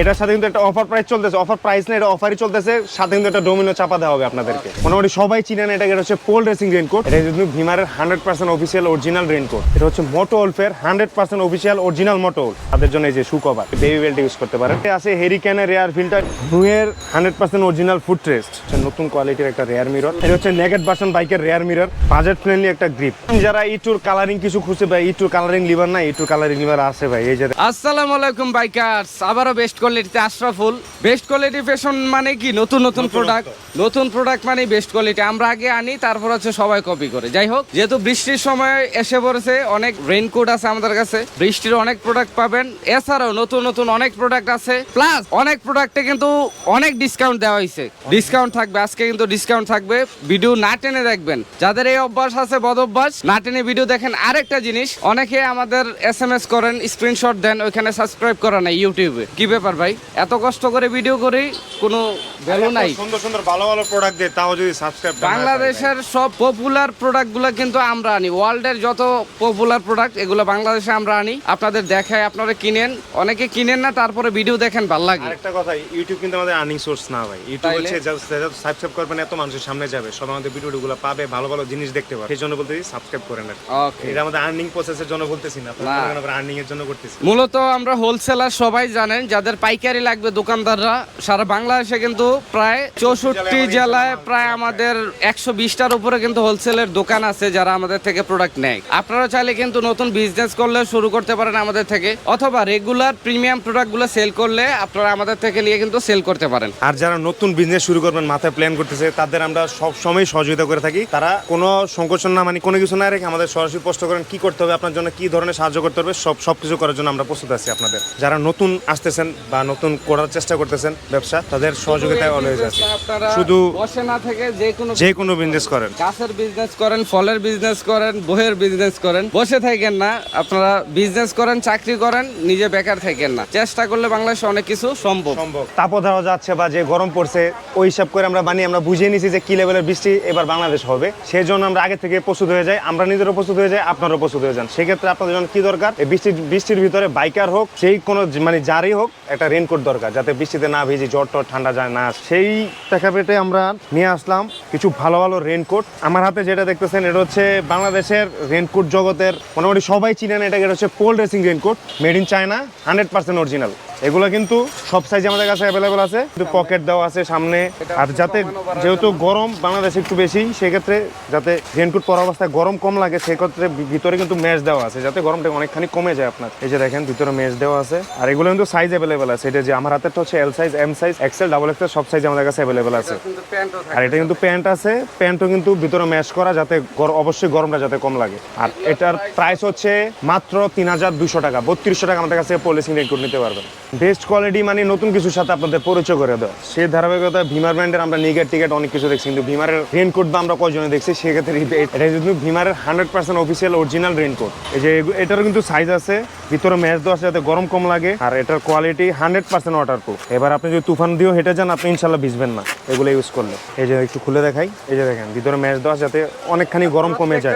এটার সাথে কিন্তু একটা অফার প্রাইস চলতেছে। অফার প্রাইস না, এটা অফারই চলতেছে। সাথে কিন্তু একটা ডোমিনো চাপা দেওয়া হবে আপনাদেরকে। মোটামুটি সবাই চিনেন এটাকে এটা হচ্ছে পোল রেসিং রেনকোট এটা কিন্তু ভিমারের hundred percent official original raincoat এটা হচ্ছে মোটো ওলফের hundred percent official original moto তাদের জন্য এই যে shoe cover baby belt use করতে পারেন। আছে হেরিক্যানের রেয়ার ফিল্টার নুয়ের hundred percent original footrest নতুন কোয়ালিটির একটা রেয়ার মিরর এটা হচ্ছে নেগেট ভার্সন বাইকের রেয়ার মিরর বাজেট ফ্রেন্ডলি একটা গ্রিপ যারা ইটুর কালারিং কিছু খুঁজছে ভাই ইটুর কালারিং লিভার না ইটুর কালারিং লিভার আছে ভাই, এই যে আসসালামু আলাইকুম বাইকার্স আবারও বেস্ট কোয়ালিটিতে আশরাফুল বেস্ট কোয়ালিটি ফ্যাশন মানে কি? নতুন নতুন প্রোডাক্ট নতুন। প্রোডাক্ট মানে বেস্ট কোয়ালিটি আমরা আগে আনি তারপর হচ্ছে সবাই কপি করে। যাই হোক যেহেতু বৃষ্টির সময় এসে পড়েছে অনেক রেইনকোট আছে আমাদের কাছে। বৃষ্টির অনেক প্রোডাক্ট পাবেন। এছাড়াও নতুন নতুন অনেক প্রোডাক্ট আছে। প্লাস অনেক প্রোডাক্টে কিন্তু অনেক ডিসকাউন্ট দেওয়া হয়েছে। ডিসকাউন্ট থাকবে। আজকে কিন্তু ডিসকাউন্ট থাকবে। ভিডিও না টেনে দেখবেন। যাদের এই অভ্যাস আছে বদ অভ্যাস না টেনে ভিডিও দেখেন আরেকটা জিনিস। অনেকে আমাদের এস এম এস করেন স্ক্রিনশট দেন ওইখানে সাবস্ক্রাইব করা নাই ইউটিউবে কি ব্যাপার ভাই এত কষ্ট করে ভিডিও করি কোনো ভ্যালু নাই। সুন্দর সুন্দর ভালো ভালো প্রোডাক্ট দেয় তাও যদি সাবস্ক্রাইব বাংলাদেশের সব পপুলার প্রোডাক্টগুলো কিন্তু আমরা আনি। ওয়ার্ল্ডের যত পপুলার প্রোডাক্ট এগুলো বাংলাদেশে আমরা আনি। আপনাদের দেখায় আপনারা কিনেন। অনেকে কিনেন না তারপরে ভিডিও দেখেন ভালো লাগে। আরেকটা কথা ইউটিউব কিন্তু আমাদের আর্নিং সোর্স না ভাই। ইউটিউব? হচ্ছে সাবস্ক্রাইব করবেন এত মানুষের সামনে যাবে। সব আমাদের ভিডিওগুলো পাবে ভালো ভালো জিনিস দেখতে পাবে। সেই জন্য বলতেছি সাবস্ক্রাইব করেন আর ওকে এটা আমাদের আর্নিং প্রসেসের জন্য বলতেছি না। না। আপনারা আর্নিং এর জন্য করতেছি। মূলত আমরা হোলসেলার সবাই জানেন যাদের পাইকারি লাগবে দোকানদাররা। সারা বাংলাদেশে কিন্তু প্রায় চৌষট্টি জেলায় প্রায় আমাদের একশো বিশটার উপরে কিন্তু হোলসেলের দোকান আছে যারা আমাদের থেকে প্রোডাক্ট নেয়। আপনারা চাইলে কিন্তু নতুন বিজনেস করলে শুরু করতে পারেন আমাদের থেকে অথবা রেগুলার প্রিমিয়াম প্রোডাক্টগুলো সেল করলে আপনারা আমাদের থেকে নিয়ে কিন্তু সেল করতে পারেন। আর যারা নতুন বিজনেস শুরু করবেন মাথায় প্ল্যান করতেছে তাদের আমরা সব সময় সহযোগিতা করে থাকি। তারা কোনো সংকোচন না মানে কোনো কিছু না রেখে আমাদের সরাসরি প্রশ্ন করেন কি করতে হবে আপনার জন্য কি ধরনের সাহায্য করতে হবে সব সব কিছু করার জন্য আমরা প্রস্তুত আছি আপনাদের। যারা নতুন আসতেছেন বা নতুন করার চেষ্টা করতেছেন ব্যবসা তাদের সহযোগিতায় অলওয়েজ আছে। শুধু বসে না থেকে যে কোনো যে কোনো বিজনেস করেন। গাছের বিজনেস করেন ফলের বিজনেস করেন বইয়ের বিজনেস করেন বসে থাকেন না। আপনারা বিজনেস করেন চাকরি করেন নিজে বেকার থাকেন না। চেষ্টা করলে বাংলাদেশে অনেক কিছু সম্ভব। সম্ভব। দেওয়া যাচ্ছে বা যে গরম পড়ছে ওই হিসাব করে আমরা বানিয়ে আমরা বুঝিয়ে নিছি যে কি লেভেলের বৃষ্টি এবার বাংলাদেশ হবে। সেই জন্য আমরা আগে থেকে প্রস্তুত হয়ে যাই আমরা নিজেরও প্রস্তুত হয়ে যাই আপনারও প্রস্তুত হয়ে যান। সেক্ষেত্রে আপনাদের জন্য কি দরকার? বৃষ্টির বৃষ্টির ভিতরে বাইকার হোক সেই কোনো মানে যারই হোক একটা রেনকোট দরকার, যাতে বৃষ্টিতে না ভিজি, জ্বর টর, ঠান্ডা যায় না সেই প্রেক্ষাপটে আমরা নিয়ে আসলাম কিছু ভালো ভালো রেনকোট আমার হাতে যেটা দেখতেছেন, এটা হচ্ছে বাংলাদেশের রেনকোট জগতের, মোটামুটি সবাই চিনেন এটা হচ্ছে pole racing raincoat made in China hundred percent original এগুলো কিন্তু সব সাইজে আমাদের কাছে অ্যাভেলেবল আছে। কিন্তু পকেট দেওয়া আছে সামনে। আর যাতে যেহেতু গরম, বাংলাদেশে একটু বেশি, সেক্ষেত্রে যাতে রেনকোট পরা অবস্থায় গরম কম লাগে, সেক্ষেত্রে ভিতরে কিন্তু ম্যাচ দেওয়া আছে। যাতে গরমটা অনেকখানি কমে যায় আপনার। এই যে দেখেন, ভিতরে ম্যাচ দেওয়া আছে। আর এগুলো কিন্তু সাইজ অ্যাভেলেবল আছে। এটা যে আমার হাতেরটা হচ্ছে L size M size XL double XL সব সাইজ আমাদের কাছে অ্যাভেলেবল আছে। আর এটা কিন্তু প্যান্ট আছে। প্যান্টও কিন্তু ভিতরে ম্যাচ করা যাতে অবশ্যই গরমটা যাতে কম লাগে। আর এটার প্রাইস হচ্ছে মাত্র তিন হাজার দুশো টাকা। বত্রিশশো টাকা আমাদের কাছে পলিসিং রেনকোট নিতে পারবেন। বেস্ট কোয়ালিটি মানে নতুন কিছুর সাথে আপনাদের পরিচয় করে দেওয়া। সেই ধারাবাহিকতা ভিমার ব্র্যান্ডের আমরা নিগেট টিকেট অনেক কিছু দেখছি কিন্তু ভিমারের রেনকোট বা আমরা কয়জনে দেখছি সেক্ষেত্রে এটা কিন্তু ভিমারের hundred percent official original raincoat এই যে এটারও কিন্তু সাইজ আছে ভিতরে ম্যাচ দেওয়া আছে যাতে গরম কম লাগে আর এটার quality hundred percent water proof এবার আপনি যদি তুফান দিয়েও হেঁটে যান আপনি ইনশাল্লাহ ভিজবেন না এগুলো ইউজ করলে। এই যে একটু খুলে দেখাই এই যে দেখেন ভিতরে ম্যাচ দেওয়া আছে যাতে অনেকখানি গরম কমে যায়।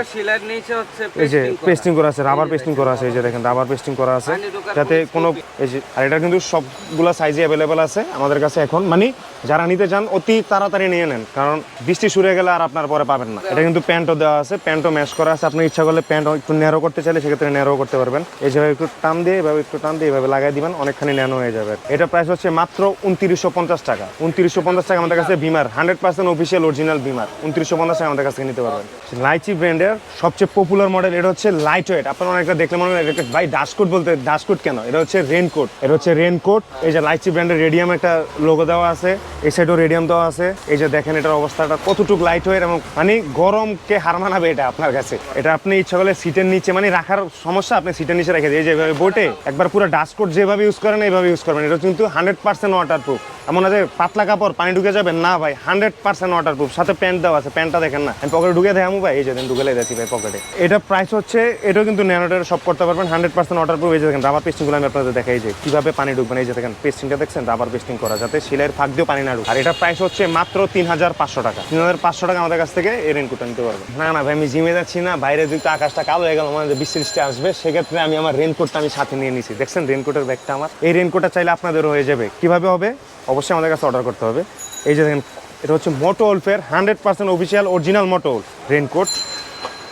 এই যে পেস্টিং করা। আছে রাবার পেস্টিং করা আছে এই যে দেখেন রাবার পেস্টিং করা আছে যাতে কোনো এই যে আর এটা কিন্তু সবগুলা সাইজে অ্যাভেলেবেল আছে আমাদের কাছে এখন। মানে যারা নিতে চান, অতি তাড়াতাড়ি নিয়ে নেন। কারণ বৃষ্টি শুরু গেলে আর আপনার পরে পাবেন না। এটা কিন্তু প্যান্টও দেওয়া আছে, প্যান্টও ম্যাচ করা আছে। আপনি ইচ্ছা করলে প্যান্ট একটু ন্যারো করতে চাইলে সেক্ষেত্রে ন্যারো করতে পারবেন। এই যেভাবে একটু টান দিয়ে, এভাবে একটু টান দিয়ে এভাবে লাগাই দিবেন, অনেকখানি ন্যানো হয়ে যাবে। এটা প্রাইস হচ্ছে মাত্র উনত্রিশশো পঞ্চাশ টাকা। উনত্রিশশো পঞ্চাশ টাকা আমাদের কাছে বিমার হান্ড্রেড পার্সেন্ট অফিসিয়াল অরিজিনাল বিমার। উনত্রিশশো পঞ্চাশ টাকা আমাদের কাছে নিতে পারবেন। লাইচি ব্র্যান্ডের সবচেয়ে পপুলার মডেল এটা হচ্ছে লাইট ওয়েট আপনারা অনেকটা দেখলে মনে হয় ভাই ডাস্টকোট বলতে ডাস্টকোট কেন? এটা হচ্ছে রেনকোট এটা হচ্ছে রেনকোট এই যে লাইচি ব্র্যান্ডের রেডিয়াম একটা লোগো দেওয়া আছে। এই সাইডও রেডিয়াম দেওয়া আছে। এই যে দেখেন এটার অবস্থাটা কতটুকু লাইট হয়ে এবং মানে গরমকে হার মানাবে এটা আপনার কাছে? এটা আপনি ইচ্ছা করলে সিটের নিচে মানে রাখার সমস্যা আপনি সিটের নিচে রেখে এই যেভাবে বোটে একবার পুরো ডাস্টকোট যেভাবে ইউজ করেন, এইভাবে ইউজ করবেন। এটা কিন্তু হান্ড্রেড পার্সেন্ট ওয়াটার প্রুফ এমন আছে পাতলা কাপড়, পানি ঢুকে যাবে? না ভাই হান্ড্রেড পার্সেন্ট ওয়াটার প্রুফ সাথে প্যান্ট দেওয়া আছে। প্যান্টটা দেখেন না। আমি পকেটে ঢুকে দেখামু ভাই। এই যে ঢুকে লেগেছি ভাই পকেটে এটা প্রাইস হচ্ছে, এটাও কিন্তু ন্যানোটের সব করতে পারবেন। হান্ড্রেড পার্সেন্ট ওয়াটার প্রুফ এই যে দেখেন রাবার পেস্টিংগুলো আমি আপনাদের দেখাই যে কীভাবে পানি ঢুকবেন এই যে দেখেন পেস্টিংটা দেখছেন? রাবার পেস্টিং করা। যাতে সিলের ফাঁক দিয়েও পানি না ঢুকে আর এটা প্রাইস হচ্ছে মাত্র তিন হাজার পাঁচশো টাকা। তিন হাজার পাঁচশো টাকা আমাদের কাছ থেকে এই রেনকোটটা নিতে পারবেন। না না, ভাই, আমি জিমে যাচ্ছি না, বাইরে যদি আকাশটা কালো হয়ে গেল মানে বৃষ্টি আসবে, সেক্ষেত্রে আমি আমার রেনকোটটা আমি সাথে নিয়ে নিছি। দেখছেন রেনকোটের ব্যাগটা আমার। এই রেনকোটটা চাইলে আপনাদেরও হয়ে যাবে। কীভাবে হবে? অবশ্যই আমাদের কাছে অর্ডার করতে হবে। এই যে দেখেন, এটা হচ্ছে মোটো ওলফের hundred percent official original moto raincoat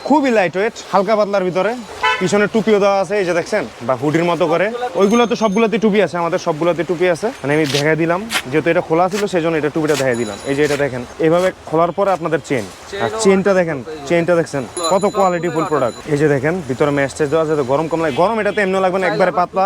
খুবই লাইট ওয়েট হালকা পাতলার ভিতরে। পিছনে টুপিও দেওয়া আছে এই যে দেখছেন? বা হুডির মতো করে। ওইগুলো তো সবগুলোতে টুপি আছে আমাদের সবগুলোতে টুপি আছে। মানে আমি দেখাই দিলাম যেহেতু এটা খোলা ছিল সেই জন্য এটা টুপিটা দেখাই দিলাম। এই যে এটা দেখেন এইভাবে খোলার পরে আপনাদের চেন আর চেনটা দেখেন চেনটা দেখছেন? কত কোয়ালিটি ফুল প্রোডাক্ট এই যে দেখেন ভিতরে ম্যাচ টেচ দেওয়া আছে তো গরম কম লাগে গরম এটাতে এমনি লাগবে না একবারে পাতলা।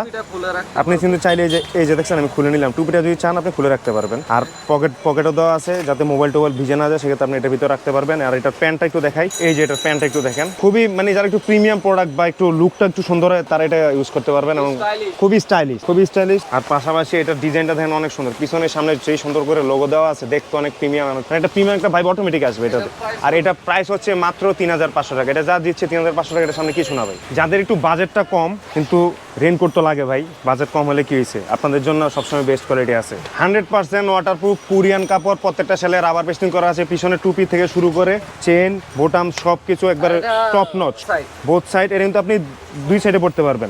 আপনি কিন্তু চাইলে এই যে এই যে দেখছেন আমি খুলে নিলাম। টুপিটা যদি চান আপনি খুলে রাখতে পারবেন। আর পকেট পকেটও দেওয়া আছে যাতে মোবাইল টোবাইল ভিজে না যায় সেক্ষেত্রে আপনি এটার ভিতরে রাখতে পারবেন। আর এটার প্যান্টটা একটু দেখাই। এই যে এটার প্যান্টটা একটু দেখেন। খুবই মানে যারা একটু প্রিমিয়াম প্রোডাক্ট বা একটু লুকটা একটু সুন্দর হয় তারা এটা ইউজ করতে পারবেন এবং খুবই স্টাইলিশ খুবই স্টাইলিশ আর পাশাপাশি এটার ডিজাইনটা দেখেন অনেক সুন্দর। পিছনে সামনে যেই সুন্দর করে লোগো দেওয়া আছে দেখতে অনেক প্রিমিয়াম এটা প্রিমিয়াম একটা ভাইব অটোমেটিক আসবে এটাতে। আর এটা প্রাইস হচ্ছে মাত্র তিন হাজার পাঁচশো টাকা এটা যা দিচ্ছে তিন হাজার পাঁচশো টাকা সামনে কিছু না ভাই। যাদের একটু বাজেটটা কম কিন্তু রেনকোট তো লাগে ভাই বাজেট কম হলে কি হয়েছে? আপনাদের জন্য সবসময় বেস্ট কোয়ালিটি আছে। Hundred percent water proof Korean কাপড় প্রত্যেকটা সেলে রাবার পেস্টিং করা আছে পিছনে টুপি থেকে শুরু করে চেন বোটাম সব কিছু একবারে টপ নচ বোথ সাইড এটা কিন্তু আপনি দুই সাইডে পড়তে পারবেন।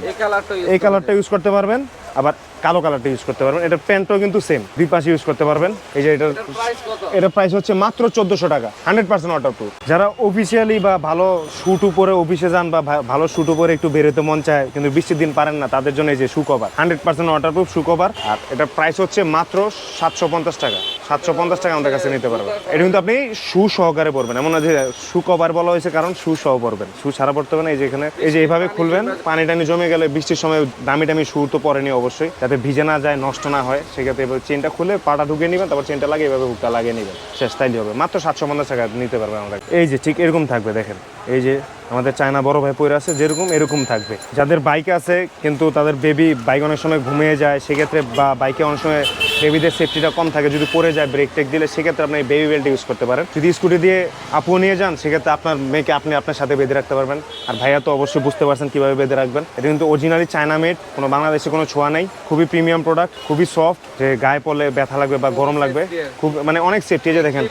এই কালারটা ইউজ করতে পারবেন। আবার কালো কালারটা ইউজ করতে পারবেন। এটা প্যান্টও কিন্তু সেম দুই পাশে ইউজ করতে পারবেন। এই যে এটার প্রাইস এটা প্রাইস হচ্ছে মাত্র চোদ্দশো টাকা হান্ড্রেড পার্সেন্ট ওয়াটার প্রুফ যারা অফিসিয়ালি বা ভালো শুট উপরে অফিসে যান বা ভালো শুট উপরে একটু বেরোতে মন চায় কিন্তু বৃষ্টির দিন পারেন না তাদের জন্য এই যে shoe cover hundred percent waterproof shoe cover আর এটার প্রাইস হচ্ছে মাত্র সাতশো পঞ্চাশ টাকা সাতশো পঞ্চাশ টাকা আমাদের কাছে নিতে পারবেন। এটা কিন্তু আপনি শু সহকারে পরবেন এমন না যে শু কভার বলা হয়েছে কারণ শু সহ পরবেন। শু ছাড়া পড়তে হবে না এই যে এখানে এই যে এইভাবে খুলবেন পানি টানি জমে গেলে বৃষ্টির সময় দামি দামি শু তো পরেনি অবশ্যই। যাতে ভিজে না যায়, নষ্ট না হয়, সেক্ষেত্রে এবার চেনটা খুলে পাটা ঢুকিয়ে নেবেন, তারপর চেনটা লাগিয়ে এভাবে হুকটা লাগিয়ে নেবেন। শেষ তাইলে হবে। মাত্র সাতশো পঞ্চাশ টাকা নিতে পারবেন আমরা এই যে, ঠিক এরকম থাকবে, দেখেন। এই যে আমাদের চায়না বড় ভাই পরে আছে যেরকম এরকম থাকবে। যাদের বাইক আছে কিন্তু তাদের বেবি বাইক অনেক সময় ঘুমিয়ে যায় সেক্ষেত্রে বা বাইকে অনেক সময় বেবিদের সেফটিটা কম থাকে। যদি পড়ে যায় ব্রেক টেক দিলে সেক্ষেত্রে আপনি বেবি বেল্ট ইউজ করতে পারেন। যদি স্কুটি দিয়ে আপু নিয়ে যান সেক্ষেত্রে আপনার মেয়েকে আপনি আপনার সাথে বেঁধে রাখতে পারবেন। আর ভাইয়া তো অবশ্যই বুঝতে পারছেন কীভাবে বেঁধে রাখবেন। এটা কিন্তু অরিজিনালি চায়না মেড কোনো বাংলাদেশে কোনো ছোঁয়া নেই। খুবই প্রিমিয়াম প্রোডাক্ট খুবই সফট যে গায়ে পড়লে ব্যথা লাগবে বা গরম লাগবে। খুব মানে অনেক সেফটি এই যে দেখেন।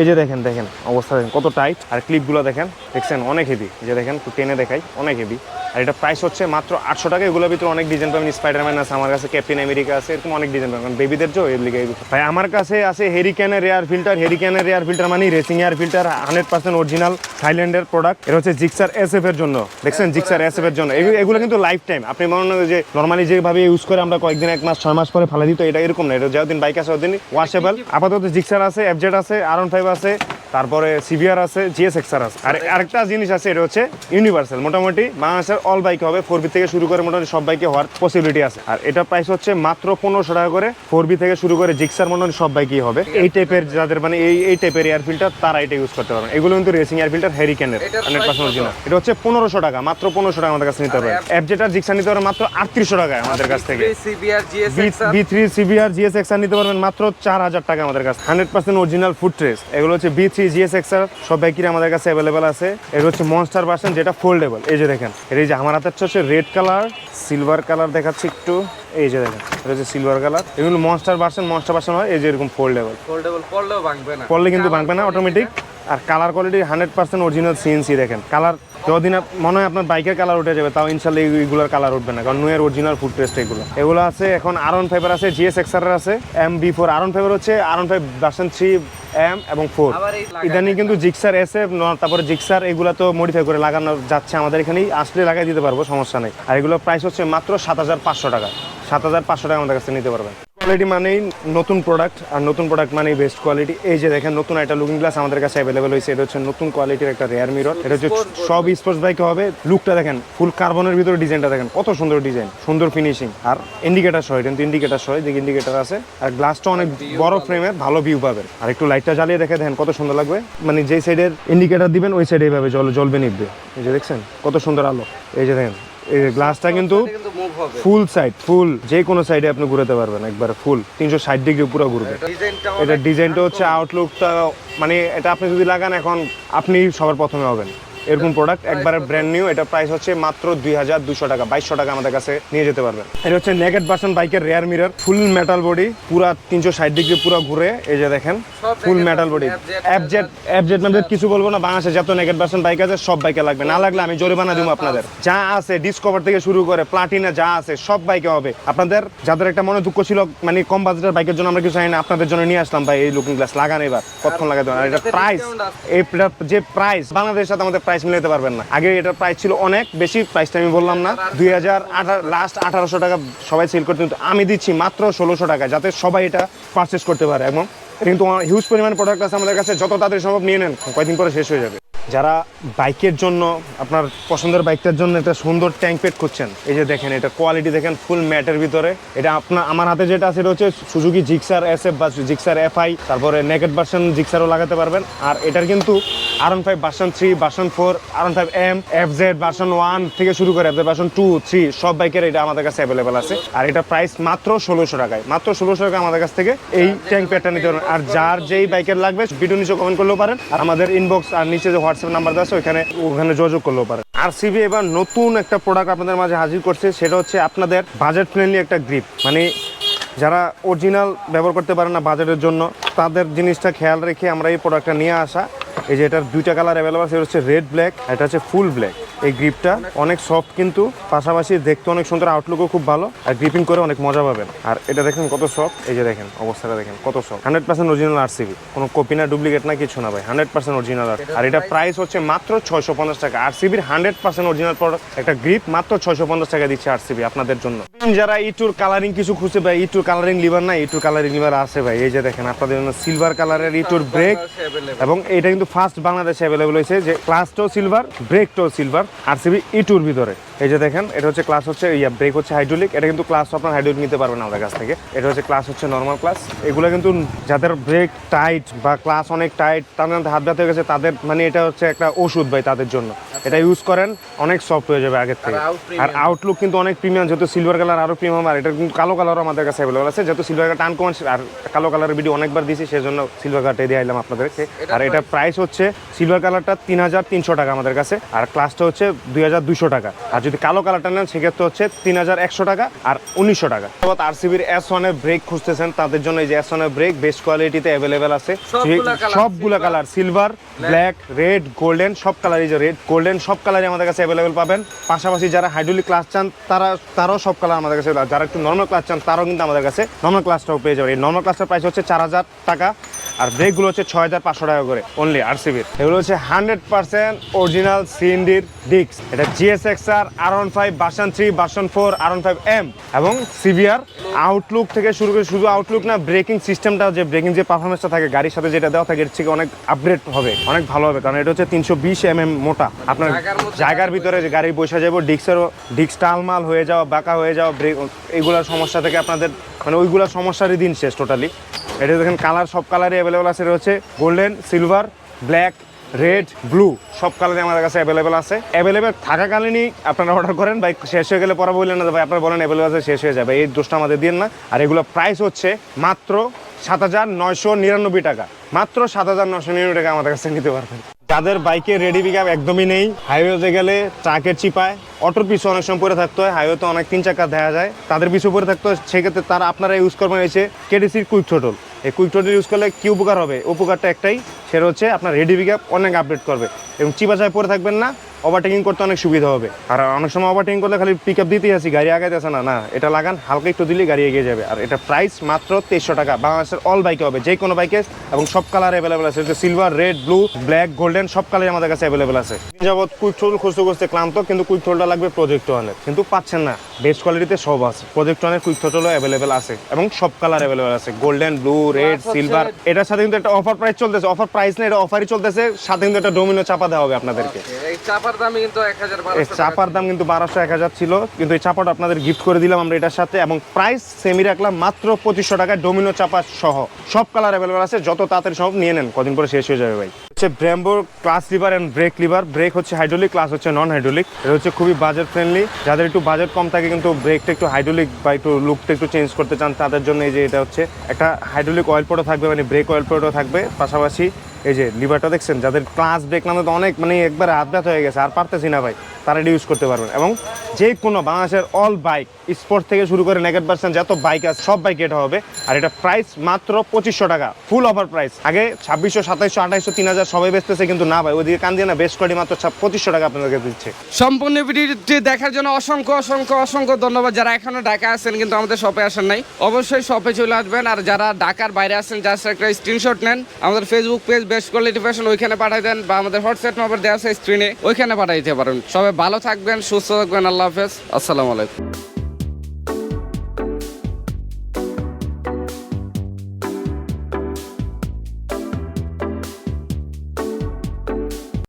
এই যে দেখেন দেখেন অবস্থা দেখেন কত টাইট আর ক্লিপগুলো দেখেন দেখছেন অনেক হেভি যে দেখেন একটু টেনে দেখাই অনেক হেভি আর এটা প্রাইস হচ্ছে মাত্র আটশো টাকা। এগুলোর ভিতরে অনেক ডিজাইন পাবেন স্পাইডারম্যান আছে, আমার কাছে ক্যাপ্টেন আমেরিকা আছে, এরকম অনেক ডিজাইন পাবেন বেবিদের জন্য লিগে ভাই, আমার কাছে আছে হেরিক্যানের এয়ার ফিল্টার হেরিক্যানের এয়ার ফিল্টার মানে racing air filter hundred percent original থাইল্যান্ডের প্রোডাক্ট এটা হচ্ছে জিক্সার এস এফ এর জন্য। দেখছেন জিক্সার এস এফ এর জন্য। এগুলো- কিন্তু লাইফ টাইম আপনি মনে হয় যে নর্মালি যেভাবে ইউজ করে আমরা কয়েকদিন, এক মাস, ছয় মাস পরে ফেলে দিত এটা এরকম না। এটা যতদিন বাইক আছে ওদিন ওয়াশেবল আপাতত জিক্সার আছে এফজেড আছে আর ফাইভ আছে, তারপরে সিভিআর আছে জিএস এক্সার আছে। আর আরেকটা জিনিস আছে, এটা হচ্ছে ইউনিভার্সাল মোটামুটি বাংলাদেশের অল বাইক হবে ফোর বি থেকে শুরু করে মোটামুটি সব বাইকে হওয়ার পসিবিলিটি আছে। আর এটা প্রাইস হচ্ছে মাত্র পনেরোশো টাকা করে ফোর বি থেকে শুরু করে জিক্সার মোটামুটি সব বাইকই হবে। এই টাইপের যাদের মানে এই এই টাইপের এয়ার ফিল্টার তারা এটা ইউজ করতে পারবেন। এগুলো কিন্তু রেসিং এয়ার ফিল্টার হেরিকেনের এটার হান্ড্রেড পার্সেন্ট? অরিজিনাল এটা হচ্ছে পনেরোশো টাকা মাত্র পনেরোশো টাকা আমাদের কাছে নিতে পারবেন। আর জিক্সার নিতে পারবেন মাত্র আটত্রিশশো টাকায় আমাদের কাছ থেকে। B three CBR GS XR নিতে পারবেন মাত্র চার হাজার টাকা আমাদের কাছে hundred percent original food trace এগুলো হচ্ছে বি থ্রি জিএস এক্সআর সব বাইকের আমাদের কাছে অ্যাভেলেবেল আছে। এগুলো হচ্ছে মনস্টার ভার্সন যেটা ফোল্ডেবল এই যে দেখেন এই যে আমার হাতে হচ্ছে রেড কালার সিলভার কালার দেখাচ্ছে একটু। এই যে দেখেন এটা হচ্ছে সিলভার কালার এগুলো মনস্টার ভার্সন মনস্টার ভার্সন হয় এই যে এরকম ফোল্ডেবল ফোল্ডেবল পড়লেও ভাঙবে না। পড়লে কিন্তু ভাঙবে না অটোমেটিক আর colour quality hundred percent original CNC দেখেন। কালার যতদিন মনে হয় আপনার বাইকের কালার উঠে যাবে তাও ইনশাল্লাহ এই- এইগুলোর কালার উঠবে না কারণ নুয়ের অরিজিনাল ফুড টেস্ট এগুলো। এগুলো আছে এখন আরন ফাইবার আছে জিএস এক্সারের আছে এম বি ফোর আরন ফাইবার হচ্ছে আরন ফাইভ ভার্সন থ্রি এম এবং ফোর ইদানি কিন্তু জিক্সার এসে তারপরে জিক্সার এগুলো তো মডিফাই করে লাগানো যাচ্ছে আমাদের এখানেই আসলে লাগাই দিতে পারব সমস্যা নেই। আর এগুলো প্রাইস হচ্ছে মাত্র সাত হাজার পাঁচশো টাকা। সাত হাজার পাঁচশো টাকা আমাদের কাছে নিতে পারবেন। কোয়ালিটি মানেই নতুন প্রোডাক্ট আর নতুন প্রোডাক্ট মানেই বেস্ট কোয়ালিটি এই যে দেখেন নতুন একটা লুকিং গ্লাস আমাদের কাছে অ্যাভেলেবেল হয়েছে। এটা হচ্ছে নতুন কোয়ালিটির একটা রেয়ার মিরর এটা হচ্ছে সব স্পোর্টস বাইকে হবে। লুকটা দেখেন ফুল কার্বনের ভিতরে ডিজাইনটা দেখেন কত সুন্দর ডিজাইন সুন্দর ফিনিশিং আর ইন্ডিকেটার সহ কিন্তু ইন্ডিকেটার সহ যে ইন্ডিকেটার আছে। আর গ্লাসটা অনেক বড় ফ্রেমের ভালো ভিউ পাবেন আর একটু লাইটটা জ্বালিয়ে দেখে দেখেন কত সুন্দর লাগবে। মানে যেই সাইডের ইন্ডিকেটার দিবেন ওই সাইডে এইভাবে জল জ্বলবে নিববে এই যে দেখছেন কত সুন্দর আলো। এই যে দেখেন এই গ্লাসটা কিন্তু ফুল সাইড ফুল যে কোনো সাইডে আপনি ঘুরাতে পারবেন একবার ফুল তিনশো ষাট ডিগ্রি পুরো ঘুরবে। এটা ডিজাইনটা হচ্ছে আউটলুকটা মানে এটা আপনি যদি লাগান এখন আপনি সবার প্রথমে হবেন। এরকম প্রোডাক্ট একবারে ব্র্যান্ড নিউ এটা প্রাইস হচ্ছে মাত্র দুই হাজার দুশো টাকা বাইশশো টাকা আমাদের কাছে নিয়ে যেতে পারবেন। এটা হচ্ছে নেগেট ভার্সন বাইকের rear mirror full metal body পুরা তিনশো ষাট ডিগ্রি পুরো ঘুরে এই যে দেখেন ফুল মেটাল বডি অ্যাপজেট অ্যাপজেট মানে কিছু বলব না বাংলাদেশে যত নেগেট ভার্সন বাইক আছে সব বাইকে লাগবে। না লাগলে আমি জরিমানা দিব আপনাদের। যা আছে ডিসকভার থেকে শুরু করে প্লাটিনা যা আছে সব বাইকে হবে। আপনাদের যাদের একটা মনে দুঃখ ছিল মানে কম বাজেটের বাইকের জন্য আমরা কিছু চাই না আপনাদের জন্য নিয়ে আসলাম ভাই এই লুকিং গ্লাস লাগান এবার কতক্ষণ লাগাতে হবে? এটা প্রাইস এই যে প্রাইস বাংলাদেশের সাথে আমাদের প্রাইস মিলাতে পারবেন না। আগে এটার প্রাইস ছিল অনেক, বেশি প্রাইসটা আমি বললাম না। দুই হাজার আঠার লাস্ট আঠারোশো টাকা সবাই সেল করতে কিন্তু আমি দিচ্ছি মাত্র ষোলোশো টাকা, যাতে সবাই এটা পারচেস করতে পারে। এবং কিন্তু হিউজ পরিমাণ প্রোডাক্ট আছে আমাদের কাছে, যত তাড়াতাড়ি সম্ভব নিয়ে নেন কয়েকদিন পরে শেষ হয়ে যাবে। যারা বাইকের জন্য, আপনার পছন্দের বাইকটার জন্য একটা সুন্দর ট্যাঙ্ক পেট করছেন এই যে দেখেন, এটা কোয়ালিটি দেখেন ফুল ম্যাটের ভিতরে। এটা আপনার আমার হাতে যেটা আছে, এটা হচ্ছে সুজুকি জিক্সার এস এফ বা জিক্সার এফ আই তারপরে নেকেট ভার্সন জিক্সারও লাগাতে পারবেন। আর এটার কিন্তু R five version three version four R five M F Z version one থেকে শুরু করে এফ ভার্সন টু থ্রি সব বাইকের এটা আমাদের কাছে অ্যাভেলেবেল আছে। আর এটা প্রাইস মাত্র ষোলোশো টাকায়, মাত্র ষোলোশো টাকা আমাদের কাছ থেকে এই ট্যাঙ্ক প্যাডটা নিতে পারবেন। আর যার যেই বাইকের লাগবে ভিডিও নিচে কমেন্ট করলেও পারেন। আর আমাদের ইনবক্স আর নিচে যে হোয়াটসঅ্যাপ নাম্বার দেওয়া আছে, ওইখানে ওখানে যোগাযোগ করলেও পারে। আর সিবি এবার নতুন একটা প্রোডাক্ট আপনাদের মাঝে হাজির করছে, সেটা হচ্ছে আপনাদের বাজেট ফ্রেন্ডলি একটা গ্রিপ মানে যারা অরিজিনাল ব্যবহার করতে পারে না বাজেটের জন্য, তাদের জিনিসটা খেয়াল রেখে আমরা এই প্রোডাক্টটা নিয়ে আসা। এই যে এটার দুইটা কালার অ্যাভেলেবল সেটা হচ্ছে রেড ব্ল্যাক এটা হচ্ছে ফুল ব্ল্যাক এই গ্রিপটা অনেক সফট কিন্তু পাশাপাশি দেখতে অনেক সুন্দর আউটলুকও খুব ভালো আর গ্রিপিং করে অনেক মজা পাবেন। আর এটা দেখেন কত সফট এই যে দেখেন অবস্থাটা দেখেন কত soft hundred percent original RCB কোনো কপি না ডুপ্লিকেট না কিছু না ভাই হান্ড্রেড পার্সেন্ট অরিজিনাল আর এটা প্রাইস হচ্ছে মাত্র ছয়শো পঞ্চাশ টাকা। আরসিবির হান্ড্রেড পার্সেন্ট অরিজিনাল প্রোডাক্ট একটা গ্রিপ মাত্র ছয়শো পঞ্চাশ টাকা দিচ্ছে আরসিবি আপনাদের জন্য। যারা ইটুর কালারিং কিছু খুঁজে ভাই ইটুর কালারিং লিভার না ইটুর কালারিং লিভার আছে ভাই। এই যে দেখেন আপনাদের জন্য সিলভার কালারের ইটুর ব্রেক এবং এটা কিন্তু ফার্স্ট বাংলাদেশে অ্যাভেলেবল হয়েছে যে ক্লাস ক্লাসটাও সিলভার ব্রেকটাও সিলভার আরসিবি ইটুর ভিতরে। এই যে দেখেন এটা হচ্ছে ক্লাস হচ্ছে ইয়া ব্রেক হচ্ছে হাইড্রোলিক এটা কিন্তু ক্লাস আপনার হাইড্রোলিক নিতে পারবেন আমাদের কাছ থেকে। এটা হচ্ছে ক্লাস হচ্ছে নর্মাল ক্লাস এগুলো কিন্তু যাদের ব্রেক টাইট বা ক্লাস অনেক টাইট তাদের মধ্যে হাত ব্যথা হয়ে গেছে তাদের মানে এটা হচ্ছে একটা ওষুধ ভাই তাদের জন্য। এটা ইউজ করেন অনেক সফট হয়ে যাবে আগের থেকে। আর আউটলুক কিন্তু অনেক প্রিমিয়াম যেহেতু সিলভার কালার আরও প্রিমিয়াম আর এটা কিন্তু কালো কালারও আমাদের কাছে অ্যাভেলেবল আছে। যেহেতু সিলভার কালার টান কমান আর কালো কালারের ভিডিও অনেকবার দিয়েছি সেজন্য সিলভার কালারটাই দিয়ে আইলাম আপনাদেরকে। আর এটা প্রাইস হচ্ছে সিলভার কালারটা তিন হাজার তিনশো টাকা আমাদের কাছে। আর ক্লাসটা হচ্ছে দুই হাজার দুশো টাকা। আর যদি কালো কালারটা নেন সেক্ষেত্রে হচ্ছে তিন হাজার একশো টাকা আর উনিশশো টাকা। আর সিবির এস ওয়ানের ব্রেক খুঁজতেছেন তাদের জন্য এই যে এস ওয়ানের ব্রেক বেস্ট কোয়ালিটিতে অ্যাভেলেবেল আছে। সবগুলা colour silver black red golden সব কালারই যে রেড গোল্ডেন সব কালারই আমাদের কাছে অ্যাভেলেবেল পাবেন। পাশাপাশি যারা হাইড্রোলিক ক্লাস চান তারা তারাও সব কালার আমাদের কাছে যারা একটু নর্মাল ক্লাস চান তারাও কিন্তু আমাদের কাছে নর্মাল ক্লাসটাও পেয়ে যাবে এই নর্মাল ক্লাসটার প্রাইস হচ্ছে চার হাজার টাকা। আর ব্রেকগুলো হচ্ছে ছয় হাজার পাঁচশো টাকা করে অনলি আরসিবির এগুলো হচ্ছে হান্ড্রেড পার্সেন্ট অরিজিনাল সিএনডির ডিক্স এটা GSX R R one five version three version four R one five M এবং সিভিআর আউটলুক থেকে শুরু করে শুধু আউটলুক না ব্রেকিং সিস্টেমটা যে ব্রেকিং যে পারফরমেন্সটা থাকে গাড়ির সাথে যেটা দেওয়া থাকে এর থেকে অনেক আপগ্রেড হবে অনেক ভালো হবে কারণ এটা হচ্ছে তিনশো বিশ এম এম মোটা। আপনার জায়গার ভিতরে যে গাড়ি বসে যাব ডিক্সেরও ডিক্স টালমাল হয়ে যাওয়া বাঁকা হয়ে যাওয়া ব্রেক এইগুলোর সমস্যা থেকে আপনাদের মানে ওইগুলো সমস্যারই দিন শেষ টোটালি এটা দেখেন কালার, সব কালারই অ্যাভেলেবল আছে। হচ্ছে golden silver black red blue সব কালারই আমাদের কাছে অ্যাভেলেবেল আছে। অ্যাভেলেবেল থাকাকালীনই আপনারা অর্ডার করেন, ভাই, শেষ হয়ে গেলে পরে বললেন না ভাই, আপনারা বলেন অ্যাভেলেবল আছে, শেষ হয়ে যাবে। এই দোষটা আমাদের দিন না। আর এগুলো প্রাইস হচ্ছে মাত্র সাত হাজার নয়শো নিরানব্বই টাকা। মাত্র সাত হাজার নয়শো নিরানব্বই টাকা আমাদের কাছে নিতে পারবেন। যাদের বাইকে রেডি পিক একদমই নেই হাইওয়েতে গেলে ট্রাকের চিপায়, অটোর পিছু অনেক সময় পরে থাকতে হয় হাইওয়েতে অনেক তিন চাকা দেখা যায়, তাদের পিছু পরে থাকতে হয়, সেক্ষেত্রে তারা আপনারা ইউজ করবেন এসে কেডিসির কুইক টোটল এই কুইক টোটল ইউজ করলে কী উপকার হবে? উপকারটা একটাই, সেটা হচ্ছে আপনার রেডি পিক অনেক আপডেট করবে। এবং চিপাচায় পরে থাকবেন না। ওভারটেকিং করতে অনেক সুবিধা হবে। আর অনেক সময় ওভারটেকিং করলে খালি পিক আপ দিতেই আছি গাড়ি আগাইতেছে না না। এটা লাগান হালকা একটু দিলে গাড়ি এগিয়ে যাবে। আর এটা প্রাইস মাত্র তেইশশো টাকা। বাংলাদেশের অল বাইকে হবে যে কোনো বাইকে এবং সব কালার অ্যাভেলেবেল আছে। Silver red blue black golden সব কালার আমাদের কাছে অ্যাভেলেবেল আছে। যাবত কুইক টোল খুঁজতে খুঁজতে ক্লান্ত কিন্তু কুইক টোলটা লাগবে প্রজেক্ট ওয়ানের কিন্তু পাচ্ছেন না। বেস্ট কোয়ালিটিতে সব আছে। প্রজেক্ট ওয়ানের কুইক টোলও অ্যাভেলেবেল আছে। এবং সব কালার অ্যাভেলেবেল আছে। গোল্ডেন ব্লু রেড সিলভার এটার সাথে কিন্তু একটা অফার প্রাইস চলতেছে। অফার প্রাইস না এটা অফারই চলতেছে। সাথে কিন্তু একটা ডোমিনো চাপা দেওয়া হবে আপনাদেরকে। চাপা চাপার দামই কিন্তু এক হাজার চাপার দাম কিন্তু বারোশো এক হাজার ছিল। কিন্তু এই চাপাটা আপনাদের গিফট করে দিলাম আমরা এটার সাথে এবং প্রাইস সেমি রাখলাম মাত্র পঁচিশশো টাকায় ডোমিনো চাপা সহ। সব কালার অ্যাভেলেবেল আছে যত তাড়াতাড়ি সব নিয়ে নেন। কদিন পরে শেষ হয়ে যাবে ভাই। হচ্ছে ব্র্যাম্বোর clutch lever and brake lever brake হচ্ছে হাইড্রোলিক ক্লাস হচ্ছে নন হাইড্রোলিক এটা হচ্ছে খুবই বাজেট ফ্রেন্ডলি যাদের একটু বাজেট কম থাকে কিন্তু ব্রেকটা একটু হাইড্রোলিক বা একটু লুকটা একটু চেঞ্জ করতে চান তাদের জন্য এই যে এটা হচ্ছে একটা হাইড্রোলিক অয়েল পোর্টও থাকবে মানে ব্রেক অয়েল পোর্টও থাকবে। পাশাপাশি এই যে লিভারটা দেখছেন, যাদের ক্লাস ব্রেক নামে তো অনেক মানে একবার হাত ব্যথা হয়ে গেছে, আর পারতেছি না ভাই, তারা এটা ইউজ করতে পারবেন। এবং যে কোনো বাংলাদেশের অল বাইক স্পোর্ট থেকে শুরু করে নেগেট পার্সেন্ট যত বাইক আছে, সব বাইক এটা হবে। আর এটা প্রাইস মাত্র পঁচিশশো টাকা ফুল অফার প্রাইস আগে ছাব্বিশশো, সাতাইশশো, আঠাইশশো, তিন হাজার সবাই বেচতেছে, কিন্তু না ভাই, ওইদিকে কান দিয়ে না বেস্ট কোয়ালিটি মাত্র পঁচিশশো টাকা আপনাদেরকে দিচ্ছে। সম্পূর্ণ ভিডিওটি দেখার জন্য অসংখ্য অসংখ্য অসংখ্য ধন্যবাদ। যারা এখনও ঢাকা আছেন, কিন্তু আমাদের শপে আসেন নাই, অবশ্যই শপে চলে আসবেন। আর যারা ঢাকার বাইরে আছেন জাস্ট একটা স্ক্রিনশট নেন, আমাদের Facebook page best quality fashion ওইখানে পাঠাই দেন বা আমাদের হোয়াটসঅ্যাপ নম্বর দেওয়া আছে স্ক্রিনে ওইখানে পাঠাই দিতে পারেন। সবাই ভালো থাকবেন, সুস্থ থাকবেন, আল্লাহ হাফেজ। আসসালামু আলাইকুম।